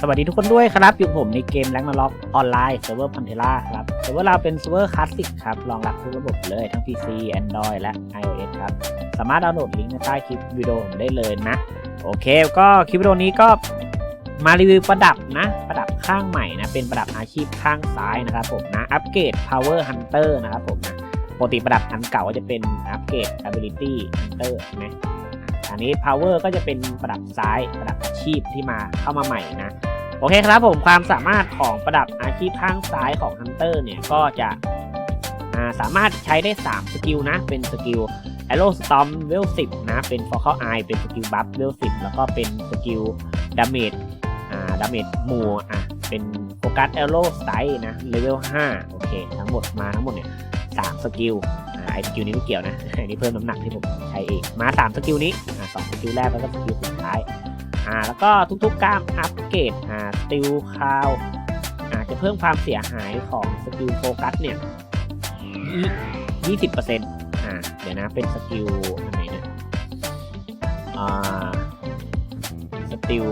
สวัสดีทุกคนด้วยครับ อยู่ผมในเกมแรงนาล็อกออนไลน์เซิร์ฟเวอร์พันเทล่าครับเซิร์ฟเวอร์เราเป็นเซิร์ฟเวอร์คลาสสิกครับรองรับทุกระบบเลยทั้ง PC Android และ iOS ครับ สามารถดาวน์โหลดลิงก์ในใต้คลิปวิดีโอผมได้เลยนะ โอเค ก็คลิปวิดีโอนี้ก็มารีวิวประดับนะ ประดับข้างใหม่นะ เป็นประดับอาชีพข้างซ้ายนะครับผมนะ อัปเกรด Power Hunter นะครับผมนะ ปกติประดับอันเก่าก็จะเป็นอัปเกรด Ability Hunter ใช่ไหมอันนี้ Power ก็จะเป็นประดับซ้ายประดับอาชีพที่มาเข้ามาใหม่นะ โอเคครับผมความสามารถของประดับอาชีพข้างซ้ายของ Hunter เนี่ยก็จะาสามารถใช้ได้ 3 สกิลนะ เป็นสกิล Arrow Storm เวล10 นะ เป็น Focal Eye เป็นสกิลบัฟเวล10 แล้วก็เป็นสกิล Damage อ่า Damage หมู่อะ เป็น Focus Arrow Strike นะเลเวล5โอเค ทั้งหมดมาทั้งหมดเนี่ย สามสกิลอ่าไอสกิลนี้ไม่เกี่ยวนะอันนี้เพิ่มน้ำหนักที่ผมใช้เองมาสามสกิลนี้อ่าสองสกิลแรกแล้วก็สกิลสุดท้ายอ่าแล้วก็ทุกๆการอัปเกรดอ่าสติลคาวอ่าจะเพิ่มความเสียหายของสกิลโฟกัสเนี่ยยี่สิบเปอร์เซ็นต์อ่าเดี๋ยวนะเป็นสกิลอันไหนเนี่ยอ่าสติล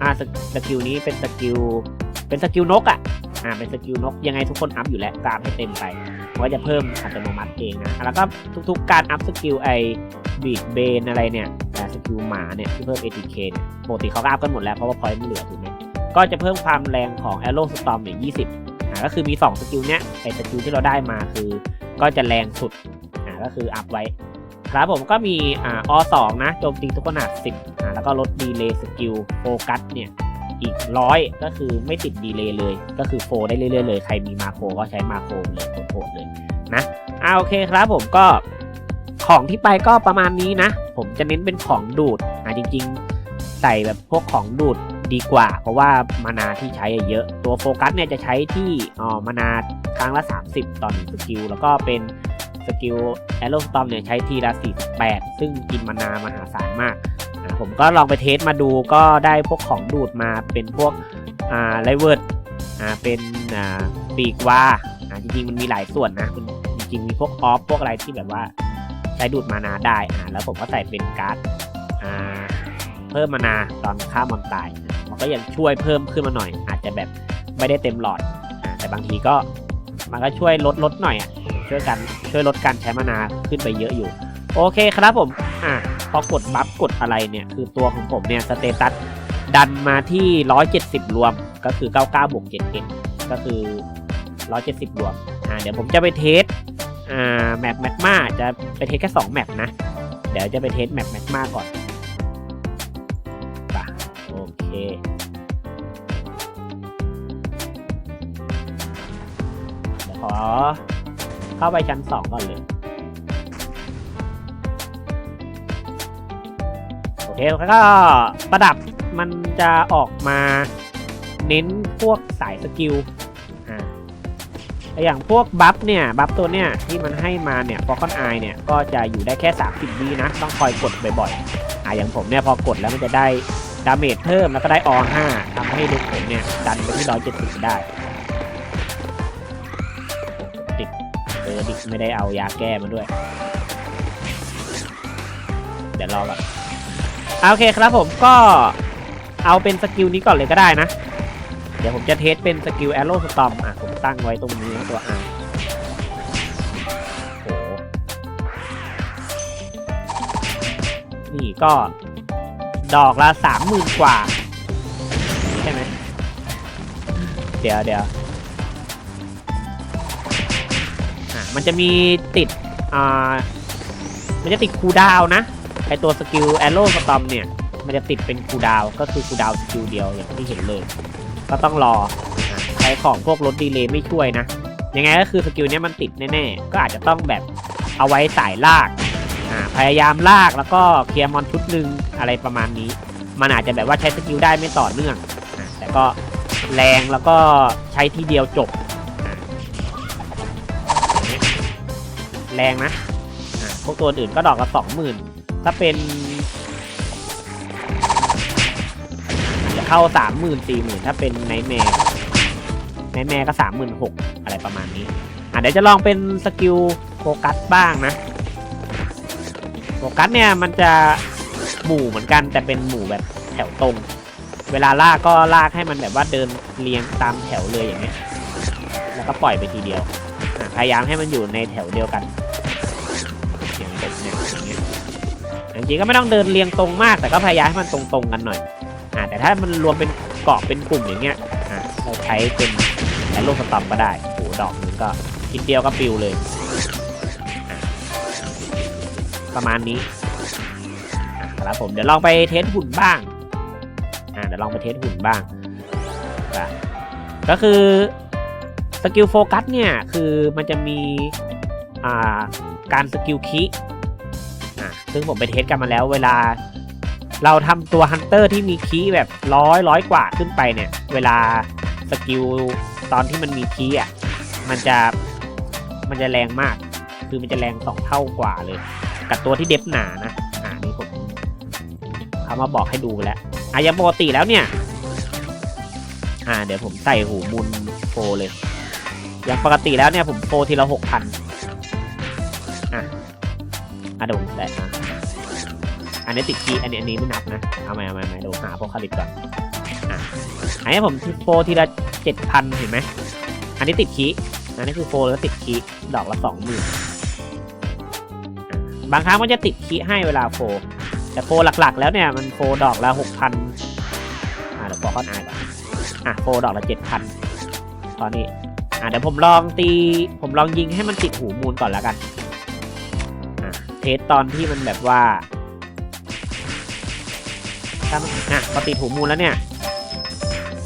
อ่าสสกิลนี้เป็นสกิลเป็นสกิลนกอะอ่าเป็นสกิลนกยังไงทุกคนอัพอยู่แล้วก็อัพให้เต็มไป มันก็จะเพิ่มอัตโนมัติเองนะ แล้วก็ทุกๆการอัพสกิลไอบีดเบนอะไรเนี่ยอ่สกิลหมาเนี่ยที่เพิ่ม ATK เนี่ยปกติเขาก็อัพกันหมดแล้วเพราะว่าพอยต์ไม่เหลือถูกไหมก็จะเพิ่มความแรงของ Arrow Storm เนี่ย20อ่าก็คือมี 2 สกิลเนี้ยไอสกิลที่เราได้มาคือ ก็จะแรงสุดอ่าก็คืออัพไว้ ครับผมก็มีอ่าอ2นะโจมตีทุกขนาด 10อ่าแล้วก็ลดดีเลย์สกิลโฟกัสเนี่ย อีกร้อยก็คือไม่ติดดีเลย์เลย ก็คือโฟได้เรื่อยๆเลย ใครมีมาโครก็ใช้มาโครเลยโหดๆเลยนะอ่าโอเคครับผมก็ของที่ไปก็ประมาณนี้นะ ผมจะเน้นเป็นของดูดอ่าจริง ๆ ใส่แบบพวกของดูดดีกว่า เพราะว่ามานาที่ใช้เยอะ ตัวโฟกัสเนี่ยจะใช้ที่อ๋อมานาครั้งละ 30 ต่อหนึ่งสกิลแล้วก็เป็นสกิลแอโรสตอมเนี่ยใช้ทีละ 48 ซึ่งกินมานา มหาศาลมาก ผมก็ลองไปเทสมาดูก็ได้พวกของดูดมาเป็นพวกอ่าไลเวิร์ดอ่าเป็นอ่าปีกว่าอ่าจริงๆมันมีหลายส่วนนะมันจริงๆมีพวกออฟพวกอะไรที่แบบว่าใช้ดูดมานาได้อ่าแล้วผมก็ใส่เป็นการ์ดอ่าเพิ่มมานาตอนฆ่ามอนตายมันก็ยังช่วยเพิ่มขึ้นมาหน่อย อาจจะแบบไม่ได้เต็มหลอดอ่าแต่บางทีก็มันก็ช่วยลดลดหน่อยอะช่วยกันช่วยลดการใช้มานาขึ้นไปเยอะอยู่ โอเคครับผมอะ พอกดบัฟกดอะไรเนี่ย คือตัวของผมเนี่ยสเตตัสดันมาที่ 170 รวมก็คือ 99 บวก71ก็คือ 170 รวมอ่าเดี๋ยวผมจะไปเทสอ่าแมปแมกมาจะไปเทสแค่2แมปนะ เดี๋ยวจะไปเทสแมปแมกมาก่อนป่ะโอเคขอเข้าไปชั้น 2 ก่อนเลย เคแล้วก็ประดับมันจะออกมาเน้นพวกสายสกิลอ่าอย่างพวกบัฟเนี่ย บัฟตัวเนี่ยที่มันให้มาเนี่ยฟอคอนไอเนี่ย ก็จะอยู่ได้แค่ 30วินะ ต้องคอยกดบ่อยๆอ่าอย่างผมเนี่ยพอกดแล้วมันจะได้ดาเมจเพิ่มแล้วก็ได้อ5ทำให้ลูกผมเนี่ย ดันไปที่ 170 ได้ ติดเออดิไม่ได้เอายาแก้มาด้วย เดี๋ยวรอก่อน โอเคครับผมก็เอาเป็นสกิลนี้ก่อนเลยก็ได้นะ เดี๋ยวผมจะเทสเป็นสกิล Arrow Storm อะผมตั้งไว้ตรงนี้ตัว R โหนี่ก็ดอกละสามหมื่นกว่า ใช่ไหม เดี๋ยวเดี๋ยวมันจะมีติด อ่า มันจะติดคูดาวนะ ไอตัวสกิลแอโร่สตอมเนี่ย มันจะติดเป็นคูดาวก็คือคูดาวสกิลเดียวอย่างที่เห็นเลย ก็ต้องรอใช้ของพวกลดดีเลย์ไม่ช่วยนะ ยังไงก็คือสกิลเนี้ยมันติดแน่ๆ ก็อาจจะต้องแบบเอาไว้สายลากพยายามลากแล้วก็เคลียร์มอนชุดหนึ่งอะไรประมาณนี้ มันอาจจะแบบว่าใช้สกิลได้ไม่ต่อเนื่องอแต่ก็แรงแล้วก็ใช้ทีเดียวจบ แรงนะพวกตัวอื่นก็ดอกละสองหมื่น ถ้าเป็นจะเข้าสามหมื่นสี่หมื่นถ้าเป็นไนแมร์ไนแมร์ก็สามหมื่นหกอะไรประมาณนี้ อะเดี๋ยวจะลองเป็นสกิลโฟกัสบ้างนะ โฟกัสเนี่ยมันจะหมู่เหมือนกันแต่เป็นหมู่แบบแถวตรง เวลาลากก็ลากให้มันแบบว่าเดินเรียงตามแถวเลยอย่างเงี้ย แล้วก็ปล่อยไปทีเดียว พยายามให้มันอยู่ในแถวเดียวกัน จริงก็ไม่ต้องเดินเรียงตรงมาก แต่ก็พยายามให้มันตรงๆกันหน่อยอ่าแต่ถ้ามันรวมเป็นเกาะเป็นกลุ่มอย่างเงี้ยอ่าเราใช้เป็นแอโรสตอมก็ได้โอ้ดอกนึงก็ทีเดียวก็ปิวเลย ประมาณนี้อะครับผมเดี๋ยวลองไปเทสหุ่นบ้างอ่าเดี๋ยวลองไปเทสหุ่นบ้างก็คือสกิลโฟกัสเนี่ยคือมันจะมีอ่าการสกิลคิ ซึ่งผมไปเทสกันมาแล้วเวลา เราทำตัวฮันเตอร์ที่มีคีย์แบบร้อยร้อยกว่าขึ้นไปเนี่ย เวลาสกิลตอนที่มันมีคีย์อะ มันจะมันจะแรงมาก คือมันจะแรงสองเท่ากว่าเลย กับตัวที่เดฟหนานะอ่านี่ผมเขามาบอกให้ดูไปแล้วอะย่างปกติแล้วเนี่ยอ่าเดี๋ยวผมใส่หูมุนโฟเลย อย่างปกติแล้วเนี่ยผมโฟทีละหกพันอะ อะเดี๋ยวผมใส่อะอันนี้ติดคีย์อันนี้อันนี้ไม่นับนะเอาใหม่เอาใหม่เอาใหม่เดี๋ยวหาพวกคาลิปก่อนอะอันนี้ผมโฟทีละเจ็ดพันเห็นไหมอันนี้ติดคีย์อันนี้คือโฟแล้วติดคีย์ดอกละสองหมื่นบางครั้งมันจะติดคีย์ให้เวลาโฟแต่โฟหลักๆ แล้วเนี่ยมันโฟดอกละหกพันอ่าเดี๋ยวบอกข้ออายก่อนอะโฟดอกละเจ็ดพันตอนนี้อะเดี๋ยวผมลองตีผมลองยิงให้มันติดหูมูลก่อนแล้วกัน เทสตอนที่มันแบบว่าถ้ามันอะพอติดหูมูลแล้วเนี่ย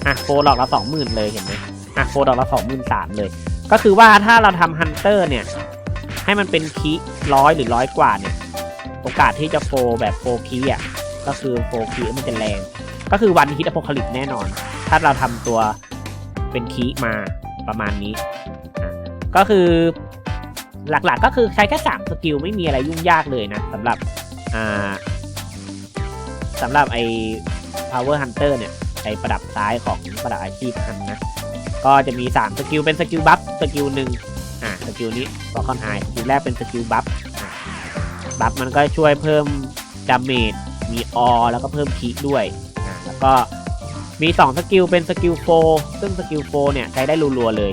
อะโฟดอกละสองหมื่นเลยเห็นไหมอะโฟดอกละสองหมื่นสามเลย ก็คือว่าถ้าเราทำฮันเตอร์เนี่ย ให้มันเป็นคีร้อยหรือร้อยกว่าเนี่ย โอกาสที่จะโฟแบบโฟคีอะ ก็คือโฟคีมันจะแรง ก็คือวันฮิตอโพคลิปแน่นอน ถ้าเราทำตัวเป็นคีมาประมาณนี้ ก็คือ หลักๆก็คือใช้แค่สามสกิลไม่มีอะไรยุ่งยากเลยนะสำหรับอ่าสำหรับไอ้ power hunter เนี่ยไอ้ประดับซ้ายของประดับอาชีพอันนะ ก็จะมี 3 สกิลเป็นสกิลบัฟสกิลหนึ่งอ่าสกิลนี้ฟอคอนไอสกิลแรกเป็นสกิลบัฟบัฟมันก็ช่วยเพิ่มดาเมจมีออแล้วก็เพิ่มคีด้วยอ่าแล้วก็มี 2 สกิลเป็นสกิลโฟซึ่งสกิลโฟเนี่ยใช้ได้รัวๆเลย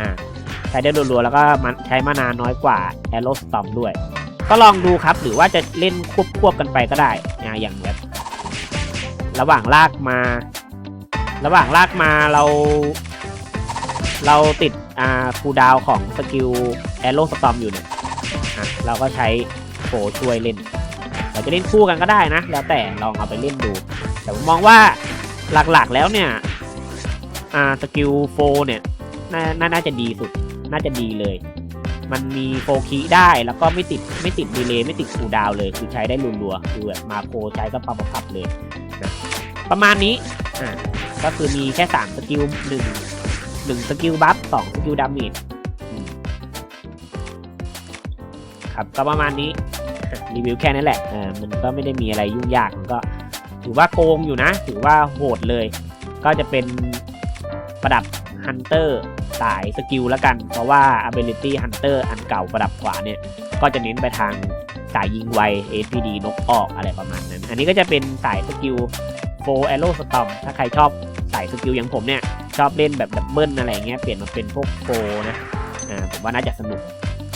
อ่า ใช้ได้รัวๆแล้วก็มันใช้มานานน้อยกว่า a r r o w Storm ด้วย ก็ลองดูครับหรือว่าจะเล่นควบควบกันไปก็ได้อ่าอย่างแบบระหว่างลากมา ระหว่างลากมาเรา เราติดอ่าคูดาวของสกิลแอโรสตอมอยู่เนี่ยอะเราก็ใช้โฟช่วยเล่นเราจะเล่นคู่กันก็ได้นะ แล้วแต่ลองเอาไปเล่นดู แต่ผมมองว่าหลักๆแล้วเนี่ยอ่าสกิลโฟเนี่ยนนน่าจะดีสุด น่าจะดีเลย มันมีโฟคีได้แล้วก็ไม่ติดไม่ติดดีเลย์ไม่ติดคูดาวเลย คือใช้ได้รัวๆคือแบบมาโคใช้ก็ปับปับเลยนะประมาณนี้อ่าก็คือมีแค่3สกิลหนึ่งหนึ่งสกิลบัฟสองสกิลดาเมจครับก็ประมาณนี้รีวิวแค่นั้นแหละอ่ามันก็ไม่ได้มีอะไรยุ่งยากมันก็ถือว่าโกงอยู่นะ ถือว่าโหดเลย ก็จะเป็นประดับ ฮันเตอร์สายสกิลล้วกัน เพราะว่า ability hunter อันเก่าประดับขวาเนี่ย ก็จะเน้นไปทางสายยิงไว APD นกออกอะไรประมาณนั้น อันนี้ก็จะเป็นสายสกิลโฟ arrow storm ถ้าใครชอบสายสกิลอย่างผมเนี่ย ชอบเล่นแบบดับเบิลอะไรเงี้ย เปลี่ยนมาเป็นพวกโฟนะ อ่า ผมว่าน่าจะสนุก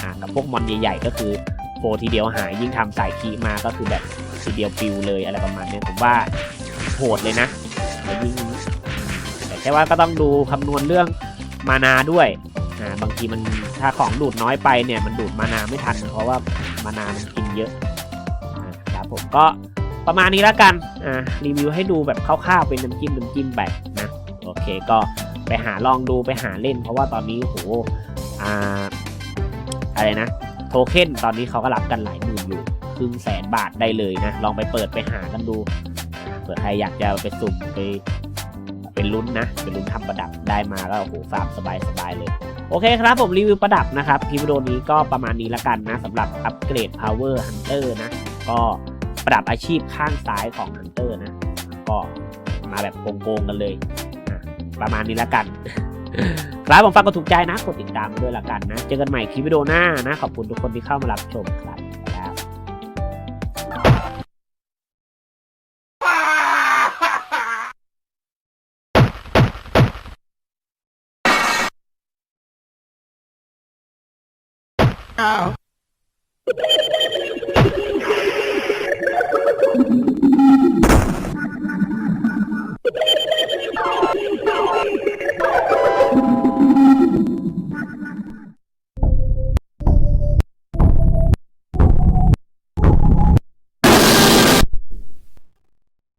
อ่า กับพวกมอนใหญ่ๆ ก็คือโฟทีเดียวหาย ยิ่งทำสายคีมาก็คือแบบทีเดียวปิวเลยอะไรประมาณนี้ผมว่าโหดเลยนะยิ่ง แต่ว่าก็ต้องดูคำนวณเรื่องมานาด้วยอ่าบางทีมันถ้าของดูดน้อยไปเนี่ยมันดูดมานาไม่ทัน เพราะว่ามานามันกินเยอะอ่าครับผมก็ประมาณนี้แล้วกันอ่ารีวิวให้ดูแบบคร่าวๆเป็นน้ำจิ้มน้ำจิ้มแบบนะโอเคก็ไปหาลองดูไปหาเล่น เพราะว่าตอนนี้โหอ่าอะไรนะ โทเค็นตอนนี้เขาก็รับกันหลายหมื่นอยู่ครึ่งแสนบาทได้เลยนะ ลองไปเปิดไปหากันดูเผื่อใครอยากจะไปสุ่มไป เป็นลุ้นนะ เป็นลุ้นทำประดับได้มาก็โอ้โหฟาร์มสบายสบายเลย โอเคครับผมรีวิวประดับนะครับคลิปวิดีโอนี้ก็ประมาณนี้ละกันนะสำหรับอัปเกรด Power Hunter นะ ก็ประดับอาชีพข้างซ้ายของ Hunter นะ ก็มาแบบโกงๆกันเลยอะประมาณนี้ละกันครับผมฝากกดถูกใจนะ กดติดตามด้วยละกันนะ เจอกันใหม่คลิปวิดีโอหน้านะ ขอบคุณทุกคนที่เข้ามารับชมครับ อ้าว